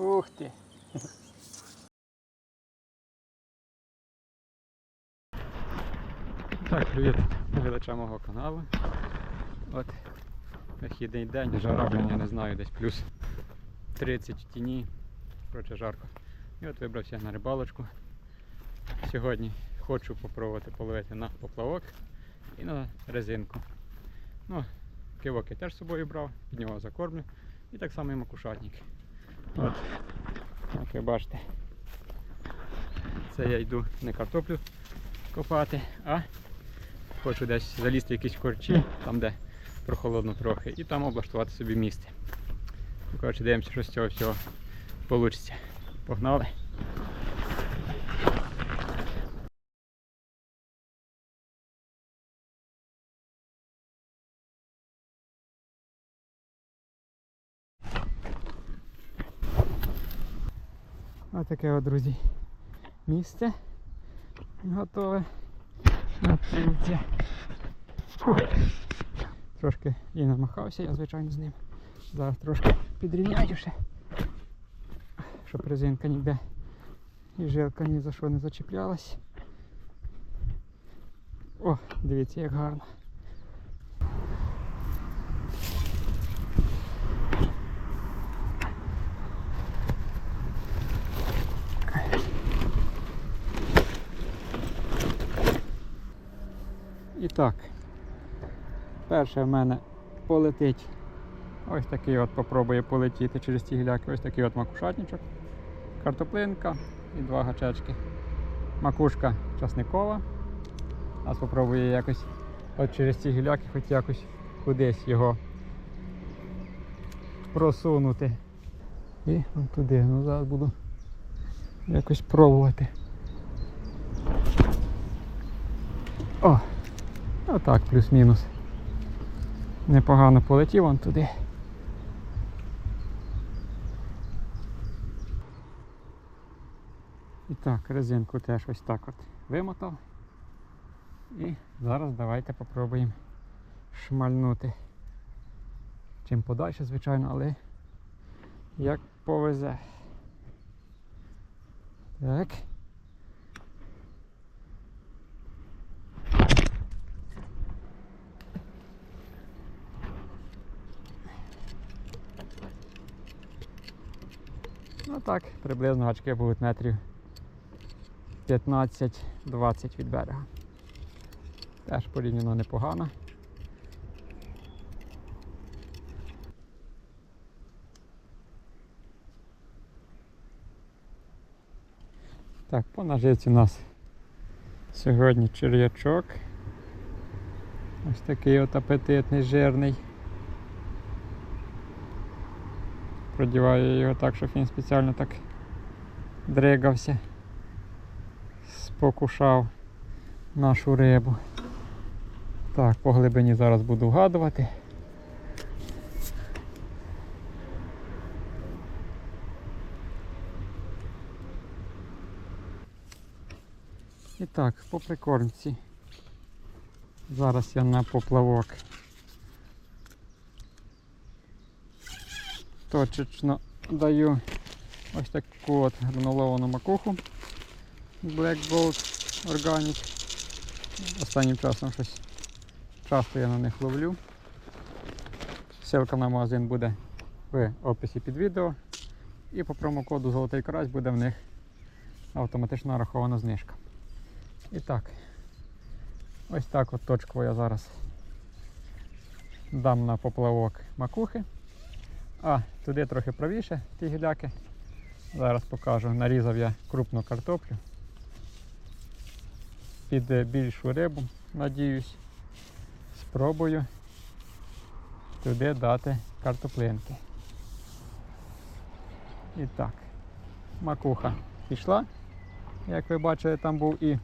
Ух ти. Так, привіт глядачам мого каналу. От вихідний день, жара, я не знаю, десь плюс 30 в тіні. Коротше, жарко. І от вибрався на рибалочку. Сьогодні хочу попробувати половити на поплавок і на резинку. Ну, кивок я теж з собою брав, під нього закормлю. І так само і макушатник. От, як ви бачите, це я йду не картоплю копати, а хочу десь залізти в якісь корчі, там де прохолодно трохи, і там облаштувати собі місце. Ну, Коротше, дивимося, що з цього всього вийде. Погнали! Таке от, друзі, місце готове. От, дивіться. Трошки і намахався я, звичайно, з ним. Зараз трошки підрівняю ще. Щоб резинка ніде і жилка ні за що не зачіплялась. О, дивіться, як гарно. Так, перше в мене полетить ось такий от попробує полетіти через ці гіляки, ось такий от макушатничок, картоплинка і два гачечки. Макушка часникова. А спробує якось от через ці гіляки хоч якось кудись його просунути. І от туди. Ну зараз буду якось пробувати. О! Отак, плюс-мінус. Непогано полетів он туди. І так, резинку теж ось так от вимотав. І зараз давайте попробуємо шмальнути. Чим подальше, звичайно, але як повезе. Так. Ну так, приблизно гачки будуть метрів 15-20 від берега. Теж порівняно непогано. Так, по наживці у нас сьогодні черв'ячок. Ось такий от апетитний, жирний. Продіваю його так, щоб він спеціально так дригався, спокушав нашу рибу. Так, по глибині зараз буду вгадувати. І так, по прикормці. Зараз я на поплавок. Точечно даю ось таку от грануловану макуху Black Gold Organic. Останнім часом щось часто я на них ловлю. Ссылка на магазин буде в описі під відео. І по промокоду Золотий Карась буде в них автоматично нарахована знижка. І так, ось так от точково я зараз дам на поплавок макухи. А, туди трохи правіше ті гіляки. Зараз покажу. Нарізав я крупну картоплю. Під е, більшу рибу, надіюсь. Спробую туди дати картоплинки. І так, макуха пішла. Як ви бачили, там був і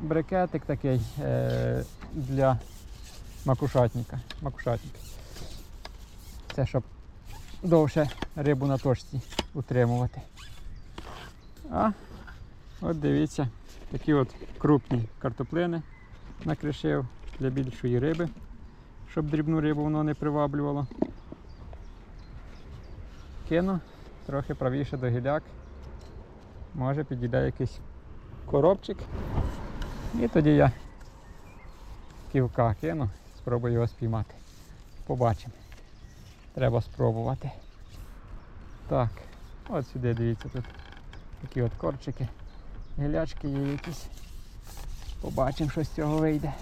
брикетик такий е- для макушатника. макушатника. Це щоб довше рибу на точці утримувати. А от дивіться, такі от крупні картоплини накришив для більшої риби, щоб дрібну рибу воно не приваблювало. кину трохи правіше до гіляк. Може підійде якийсь коробчик. І тоді я ківка кину, спробую його спіймати. Побачимо. Треба спробувати. Так, от сюди дивіться тут такі от корчики. Гілячки є якісь. Побачимо, що з цього вийде.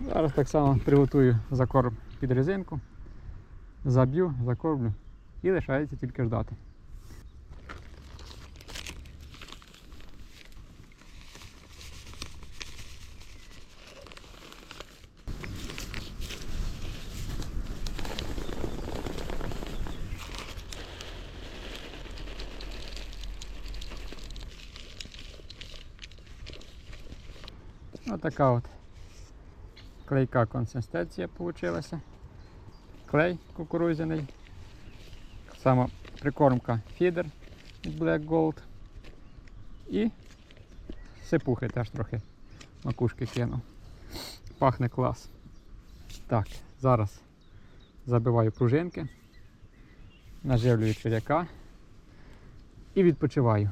Зараз так само приготую закорм під резинку, заб'ю, закормлю і лишається тільки ждати. Отака от клейка консистенція вийшла. Клей кукурудзяний. Сама прикормка фідер від Black Gold. І сипухи теж трохи макушки кинув. Пахне клас. Так, зараз забиваю пружинки, наживлюю черяка і відпочиваю.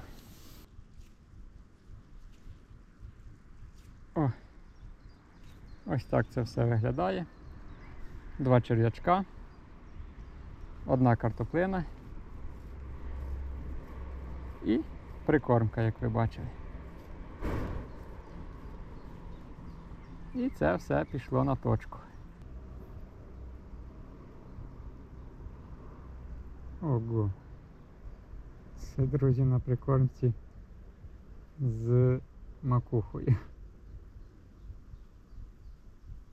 О, ось так це все виглядає. Два черв'ячка, одна картоплина і прикормка, як ви бачили. І це все пішло на точку. Ого. Це, друзі, на прикормці з макухою.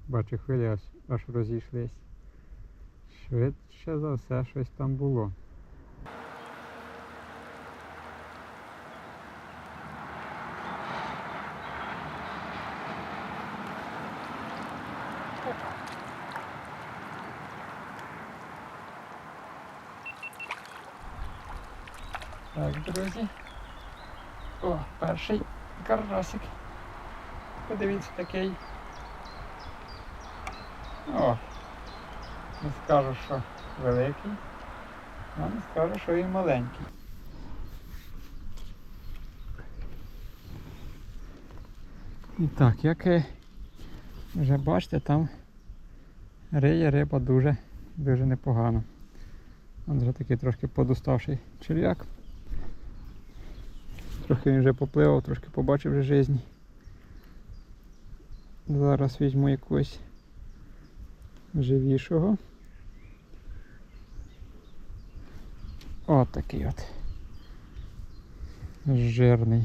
Бачу, хвилі аж, аж розійшлись. Швидше за все щось там було. Так, друзі. О, перший карасик. Подивіться такий. О, не скажу, що великий, а не скажу, що він маленький. І так, як вже бачите, там риє риба дуже, дуже непогано. От вже такий трошки подуставший черв'як. Трохи він вже попливав, трошки побачив вже жизнь. Зараз візьму якусь живішого. От такий от. Жирний.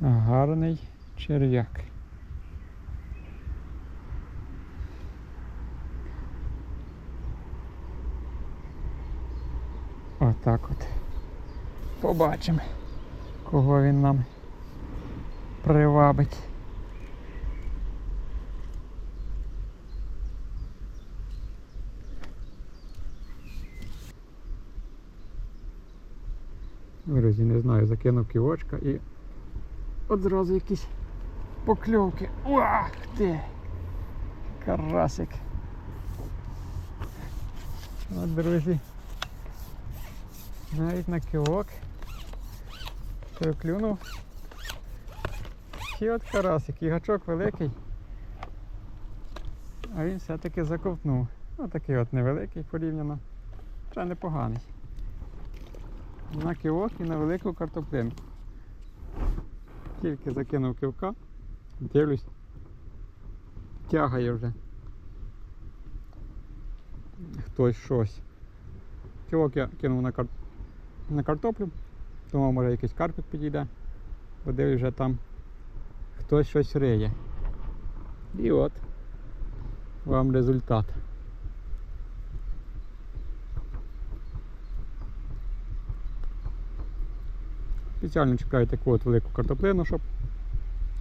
Гарний черв'як. Отак от. Побачимо, кого він нам привабить. Друзі, не знаю, закинув ківочка і одразу якісь покльовки. Уах ти! Карасик. От, друзі. Навіть на ківок. Переклюнув. Ще от карасик, і гачок великий. А він все-таки заковтнув. Отакий от невеликий порівняно. Ще непоганий на кивок і на велику картоплинку. Тільки закинув кивка, дивлюсь, тягає вже хтось щось. Кивок я кинув на кар... на картоплю, тому може якийсь карпик підійде, подивлюсь вже там хтось щось риє. І от вам результат. Спеціально чекаю таку от велику картоплину, щоб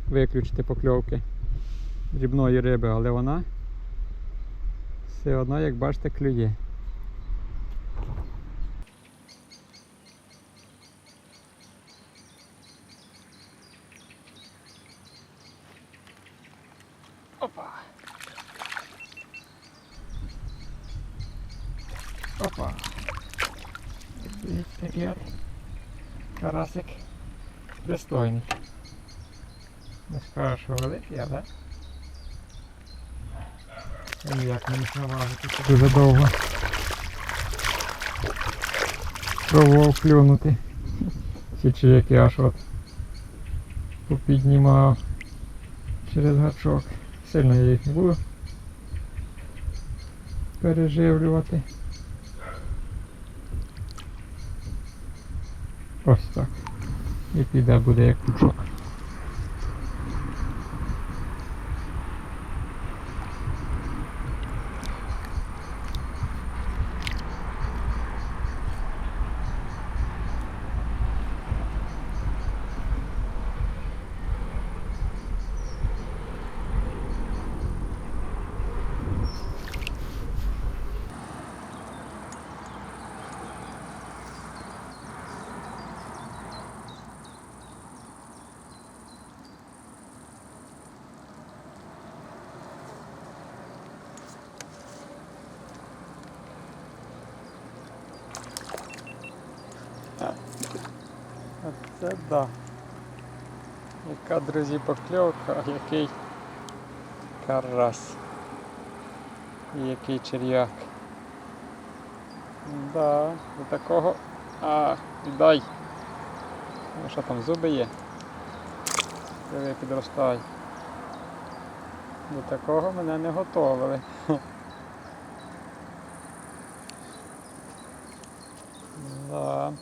виключити покльовки дрібної риби, але вона все одно, як бачите, клює. Опа! Опа. Дивіться, такий от карасик пристойний. Не скажу, що великий, але ніяк не міг наважити. Це Дуже довго. Пробував клюнути. Січі як я аж от попіднімав через гачок. Сильно я їх не буду переживлювати. Ось так. І піде буде як пучок. Оце да. Яка, друзі, покльовка, а який карась. І який черв'як. Да, до такого. А, дай. Ну що там, зуби є? Диви, підростай. До такого мене не готовили. Да.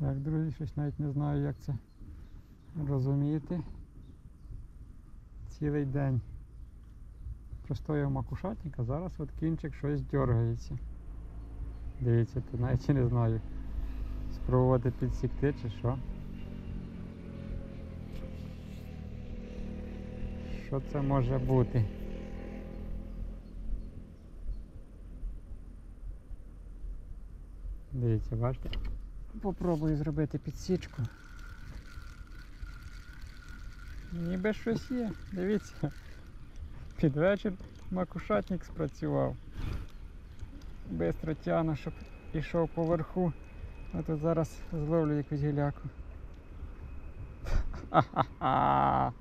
Так, друзі, щось навіть не знаю, як це розуміти. Цілий день простояв макушатник, а зараз от кінчик щось дергається. Дивіться, тут навіть не знаю. Спробувати підсікти чи що. Що це може бути? Дивіться, бачите? Попробую зробити підсічку. Ніби щось є. Дивіться. Під вечір макушатник спрацював. Бистро тяну, щоб пішов поверху. А тут зараз зловлю якусь гіляку. Ха-ха-ха!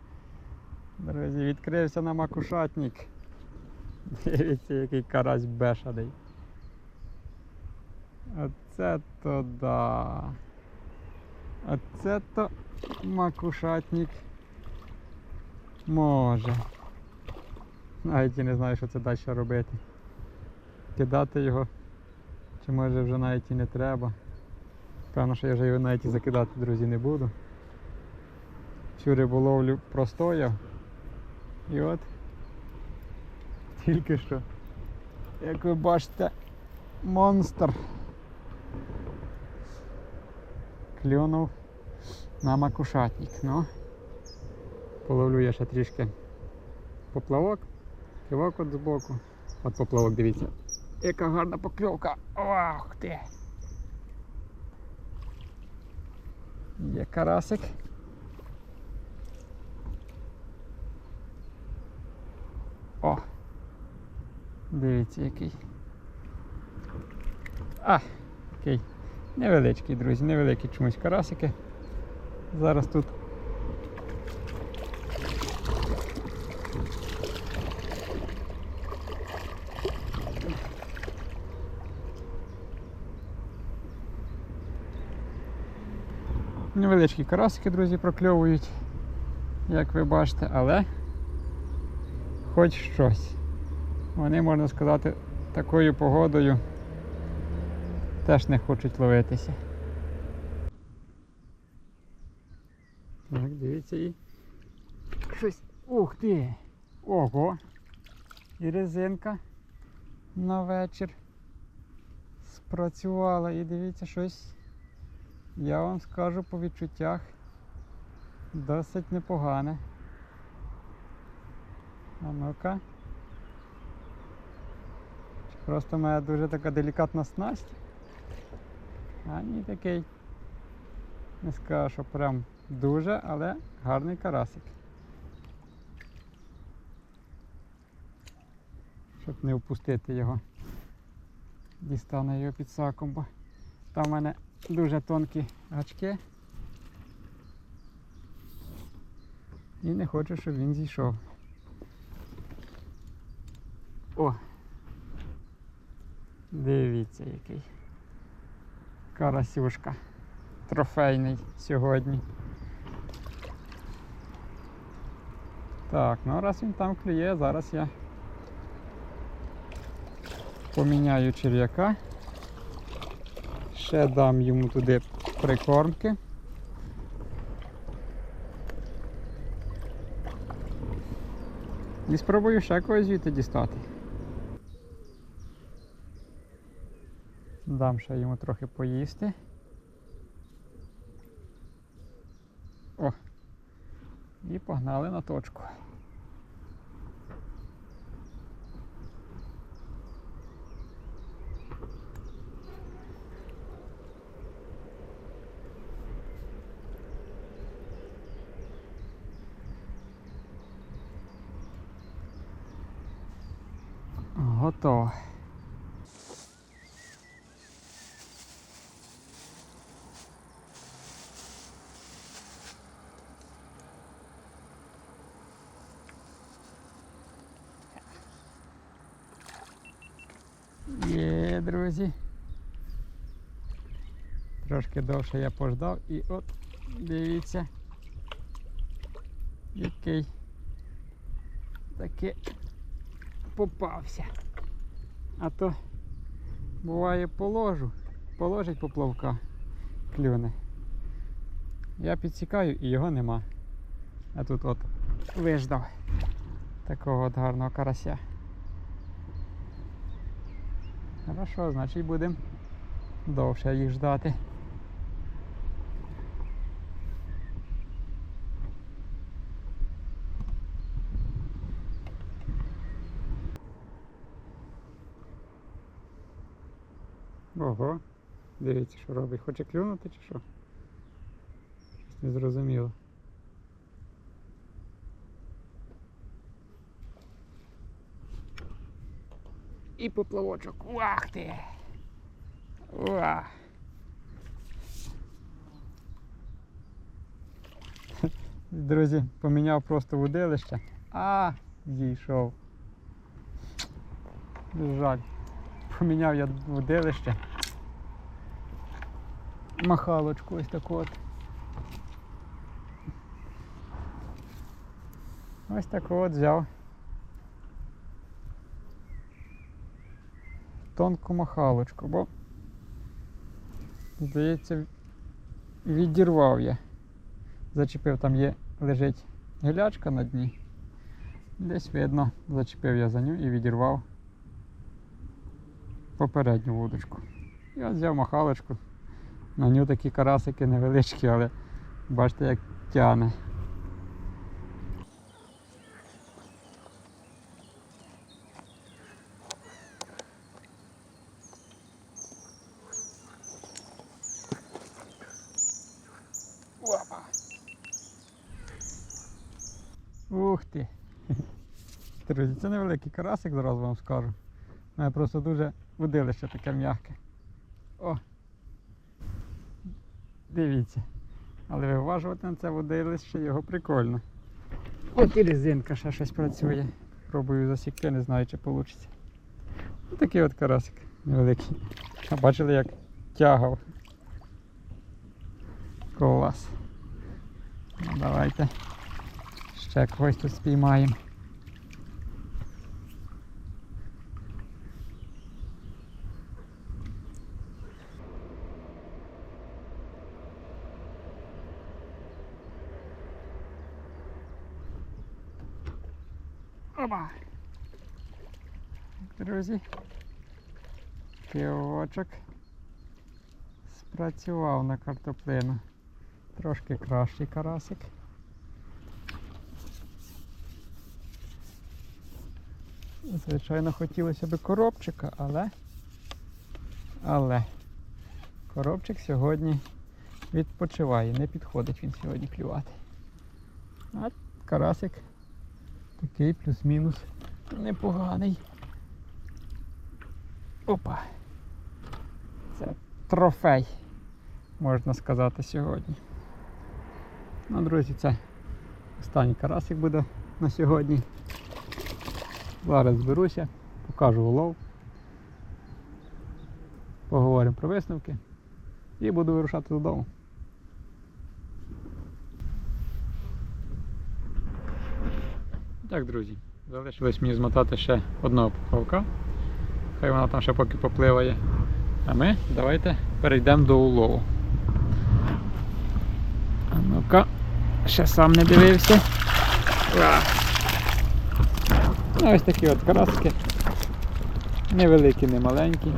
Друзі, відкрився на макушатник. Дивіться, який карась бешаний. Оце то да. Оце то макушатник може. Навіть і не знаю, що це далі робити. Кидати його. Чи може вже навіть і не треба. Певно, що я вже його навіть і закидати, друзі, не буду. Всю риболовлю простояв. І от тільки що, як ви бачите, монстр клюнув на макушатник. Ну, половлю я ще трішки поплавок, кивок от збоку. От поплавок, дивіться. Яка гарна покльовка. Ох ти! Є карасик. О! Дивіться який. А, який. Невеличкий, друзі, невеликі чомусь карасики. Зараз тут. Невеличкі карасики, друзі, прокльовують, як ви бачите, але хоч щось. Вони, можна сказати, такою погодою теж не хочуть ловитися. Так, дивіться і щось. Ух ти! Ого! І резинка на вечір спрацювала. І дивіться, щось, я вам скажу по відчуттях, досить непогане. А ну-ка. Просто мене дуже така делікатна снасть. А ні такий. Не скажу, що прям дуже, але гарний карасик. Щоб не впустити його. Дістану його під саком, бо там в мене дуже тонкі гачки. І не хочу, щоб він зійшов. О! Дивіться який. Карасюшка. Трофейний сьогодні. Так, ну раз він там клює, зараз я поміняю черв'яка. Ще дам йому туди прикормки. І спробую ще когось звідти дістати. Дам ще йому трохи поїсти. О! І погнали на точку. Готово. Є. Трошки довше я пождав і от дивіться, який таки попався. А то буває положу, положить поплавка, клюне. Я підсікаю і його нема. А тут от виждав такого от гарного карася. Хорошо, значить будемо довше їх ждати. Ого, дивіться, що робить. Хоче клюнути чи що? Щось не зрозуміло. І поплавочок. Уах ти! Уа! Друзі, поміняв просто водилище. А, зійшов. Жаль. Поміняв я водилище. Махалочку ось таку от. Ось таку от взяв. Тонку махалочку, бо здається відірвав я. Зачепив, там є, лежить гілячка на дні. Десь видно, зачепив я за ню і відірвав попередню вудочку. От взяв махалочку. На ню такі карасики невеличкі, але бачите як тяне. Опа. Ух ти! Друзі, це невеликий карасик, зараз вам скажу. Мене просто дуже водилище таке м'яке. О! Дивіться. Але виважувати на це водилище його прикольно. От і резинка ще щось працює. Пробую засікти, не знаю чи вийде. Ось такий от карасик невеликий. А бачили як тягав. Клас. Ну, давайте ще когось тут спіймаємо. Друзі. Кивочок спрацював на картоплину. Трошки кращий карасик. Звичайно, хотілося б коробчика, але. Але коробчик сьогодні відпочиває, не підходить він сьогодні клювати. А карасик такий плюс-мінус непоганий. Опа. Це трофей, можна сказати, сьогодні. Ну, друзі, це останній карасик буде на сьогодні. Зараз зберуся, покажу улов. Поговоримо про висновки і буду вирушати додому. Так, друзі, залишилось мені змотати ще одного поплавка. Хай вона там ще поки попливає. А ми давайте перейдемо до улову. А ну-ка, ще сам не дивився. Ну, ось такі от караски. Невеликі, не маленькі.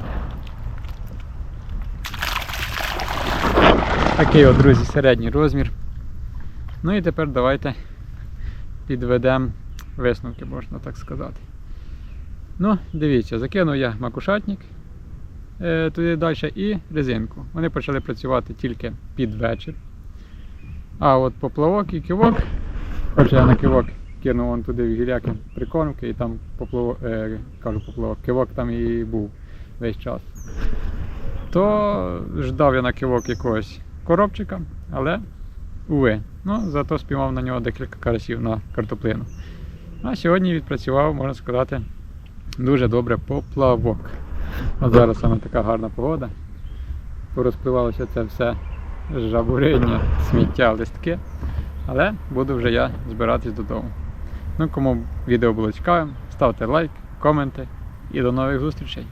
Такий от, друзі, середній розмір. Ну і тепер давайте підведемо висновки, можна так сказати. Ну, дивіться, закинув я макушатник е, туди далі і резинку. Вони почали працювати тільки під вечір. А от поплавок і кивок, хоча я на кивок кинув вон туди в гіляки прикормки і там поплавок, е, кажу поплавок, кивок там і був весь час. То ждав я на кивок якогось коробчика, але уви. Ну, зато спіймав на нього декілька карасів на картоплину. А сьогодні відпрацював, можна сказати, дуже добре поплавок. От зараз саме така гарна погода. Порозпливалося це все жабуриння, сміття, листки. Але буду вже я збиратись додому. Ну, кому відео було цікавим, ставте лайк, коменти і до нових зустрічей.